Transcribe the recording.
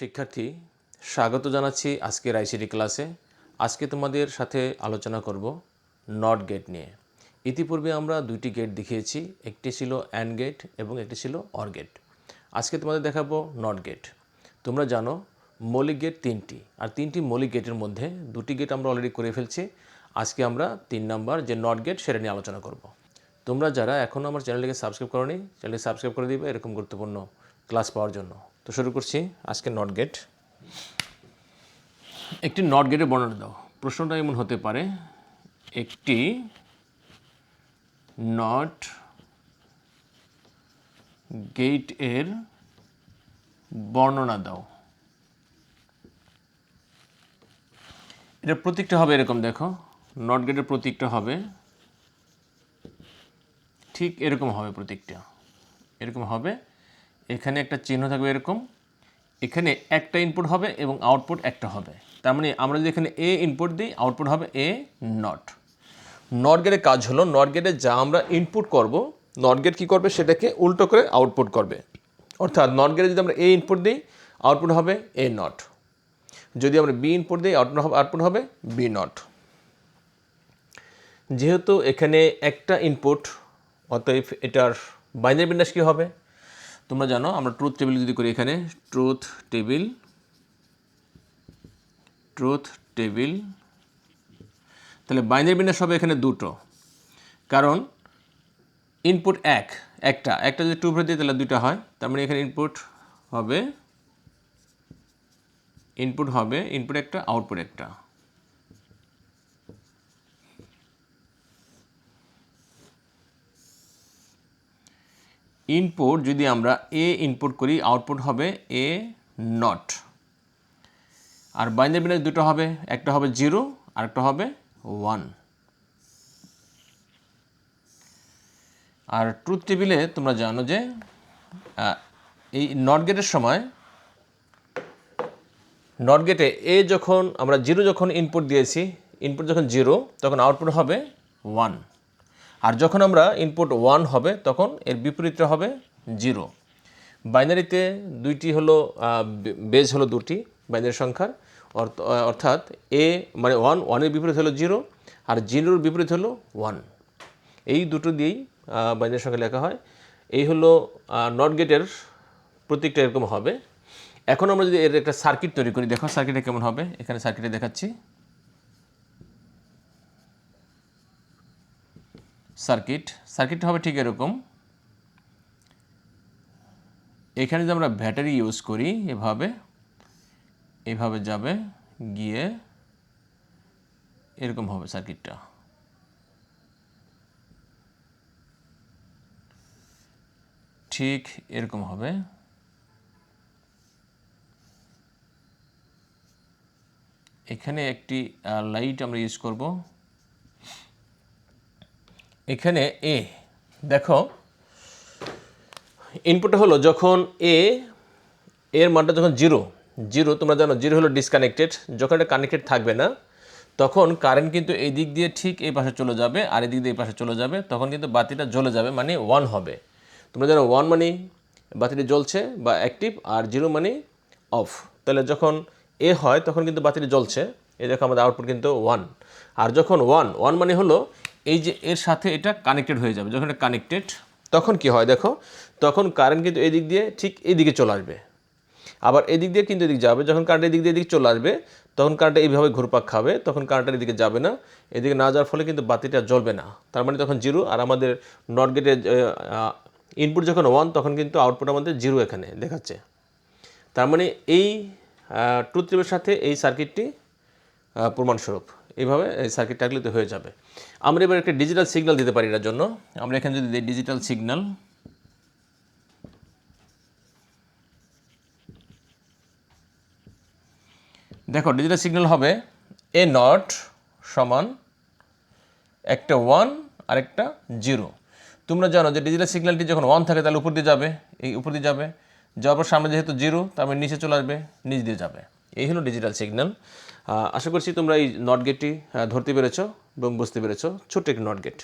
শিক্ষার্থী, স্বাগত জানাচ্ছি আজকের আইসিডি ক্লাসে। আজকে তোমাদের সাথে আলোচনা করব নট গেট নিয়ে। ইতিপূর্বে আমরা দুইটি গেট দেখিয়েছি, একটি ছিল অ্যান্ড গেট এবং একটি ছিল অর গেট আজকে তোমাদের দেখাবো নট গেট তোমরা জানো, মৌলিক গেট তিনটি, আর তিনটি মৌলিক গেটের মধ্যে দুটি গেট আমরা অলরেডি করে ফেলছি। আজকে আমরা তিন নাম্বার যে নট গেট সেটা নিয়ে আলোচনা করব। তোমরা যারা এখনও আমার চ্যানেলটিকে সাবস্ক্রাইব করোনি চ্যানেলটি সাবস্ক্রাইব করে দিবে, এরকম গুরুত্বপূর্ণ ক্লাস পাওয়ার জন্য। তো শুরু করছি আজকে নট গেট একটি নট গেটের বর্ণনা দাও। প্রশ্নটা এমন হতে পারে, একটি নট গেটের বর্ণনা দাও। এটা প্রতীকটা হবে এরকম, দেখো। নট গেটের প্রতীকটা হবে, ঠিক এরকম হবে প্রতীকটা। এরকম হবে এখানে একটা চিহ্ন থাকবে এরকম। এখানে একটা ইনপুট হবে এবং আউটপুট একটা হবে। তার মানে আমরা যদি এখানে এ ইনপুট দিই আউটপুট হবে এ নট নট গেটের কাজ হলো নট গেটে যা আমরা ইনপুট করব নট গেট কী করবে? সেটাকে উল্টো করে আউটপুট করবে। অর্থাৎ নট গেটে যদি আমরা এ ইনপুট দিই আউটপুট হবে এ নট যদি আমরা বি ইনপুট দিই আউটপুট হবে আউটপুট হবে বি নট যেহেতু এখানে একটা ইনপুট অতএব এটার বাইনারি বিন্যাস কী হবে? তোমরা জানো, আমরা ট্রুথ টেবিল যদি করি এখানে ট্রুথ টেবিল ট্রুথ টেবিল তাহলে বাইনারি বিন্যাস হবে এখানে দুটো। কারণ ইনপুট এক, একটা। একটা যদি টু ভরে দিই তাহলে দুইটা হয়। তার মানে এখানে ইনপুট হবে ইনপুট হবে ইনপুট একটা আউটপুট একটা। ইনপুট যদি আমরা এ ইনপুট করি আউটপুট হবে এ নট আর বাইনারি বিন্যাস দুটো হবে, একটা হবে জিরো আর একটা হবে ওয়ান আর ট্রুথ টেবিলে তোমরা জানো যে এই নট গেটের সময় নট গেটে এ যখন, আমরা জিরো যখন ইনপুট দিয়েছি ইনপুট যখন জিরো তখন আউটপুট হবে ওয়ান আর যখন আমরা ইনপুট ওয়ান হবে, তখন এর বিপরীতটা হবে জিরো বাইনারিতে দুইটি হলো বেজ হলো দুটি বাইনারি সংখ্যার, অর্থ- অর্থাৎ এ মানে ওয়ান ওয়ানের বিপরীত হলো জিরো আর জিরোর বিপরীত হলো ওয়ান এই দুটো দিয়েই বাইনারি সংখ্যা লেখা হয়। এই হলো নট গেটের প্রতীকটা এরকম হবে। এখন আমরা যদি এর একটা সার্কিট তৈরি করি, দেখো সার্কিটটা কেমন হবে। এখানে সার্কিটে দেখাচ্ছি। সার্কিট সার্কিটটা হবে ঠিক এরকম। এখানে যদি আমরা ব্যাটারি ইউজ করি, এভাবে এভাবে যাবে, গিয়ে এরকম হবে সার্কিটটা ঠিক এরকম হবে। এখানে একটি লাইট আমরা ইউজ করব। এখানে এ, দেখো ইনপুট হলো যখন এ, এর মানটা যখন জিরো জিরো তোমরা জানো জিরো হলো ডিসকানেক্টেড যখন এটা কানেক্টেড থাকবে না, তখন কারেন্ট কিন্তু এই দিক দিয়ে ঠিক এই পাশে চলে যাবে, আর এদিক দিয়ে এই পাশে চলে যাবে, তখন কিন্তু বাতিটা জ্বলে যাবে মানে ওয়ান হবে। তোমরা জানো ওয়ান মানে বাতিটি জ্বলছে বা অ্যাক্টিভ আর জিরো মানে অফ তাহলে যখন এ হয়, তখন কিন্তু বাতিটি জ্বলছে। এই দেখো আমাদের আউটপুট কিন্তু ওয়ান আর যখন ওয়ান ওয়ান মানে হলো এই যে এর সাথে এটা কানেক্টেড হয়ে যাবে, যখন এটা কানেক্টেড তখন কি হয় দেখো, তখন কারেন্ট কিন্তু এই দিক দিয়ে ঠিক এই দিকে চলে আসবে। আবার এদিক দিয়ে কিন্তু এদিক যাবে, যখন কারেন্ট এদিক দিয়ে এদিক চলে আসবে, তখন কারেন্টটা এইভাবে ঘুরপাক খাবে, তখন কারেন্টটা এদিকে যাবে না, এদিকে না যাওয়ার ফলে কিন্তু বাতিটা জ্বলবে না। তার মানে তখন জিরো আর আমাদের নট গেটের ইনপুট যখন ওয়ান তখন কিন্তু আউটপুট আমাদের জিরো এখানে দেখাচ্ছে। তার মানে এই টু ত্রিপের সাথে এই সার্কিটটি প্রমাণস্বরূপ। এইভাবে, এই সার্কিটটা আগলিতে হয়ে যাবে। আমরা এবার একটা ডিজিটাল সিগন্যাল দিতে পারি এটার জন্য। আমরা এখানে যদি দিই ডিজিটাল সিগন্যাল দেখো ডিজিটাল সিগন্যাল হবে এ নট সমান একটা ওয়ান আর একটা জিরো তোমরা জানো যে ডিজিটাল সিগন্যালটি যখন ওয়ান থাকে, তাহলে উপর দিয়ে যাবে, এই উপর দিয়ে যাবে। যাওয়ার পর সামনে যেহেতু জিরো তারপরে নিচে চলে আসবে, নিচ দিয়ে যাবে। এই হলো ডিজিটাল সিগন্যাল আশা করছি তোমরা এই নট গেটটি ধরতে পেরেছ এবং বুঝতে পেরেছ। ছোট্ট একটি নট গেট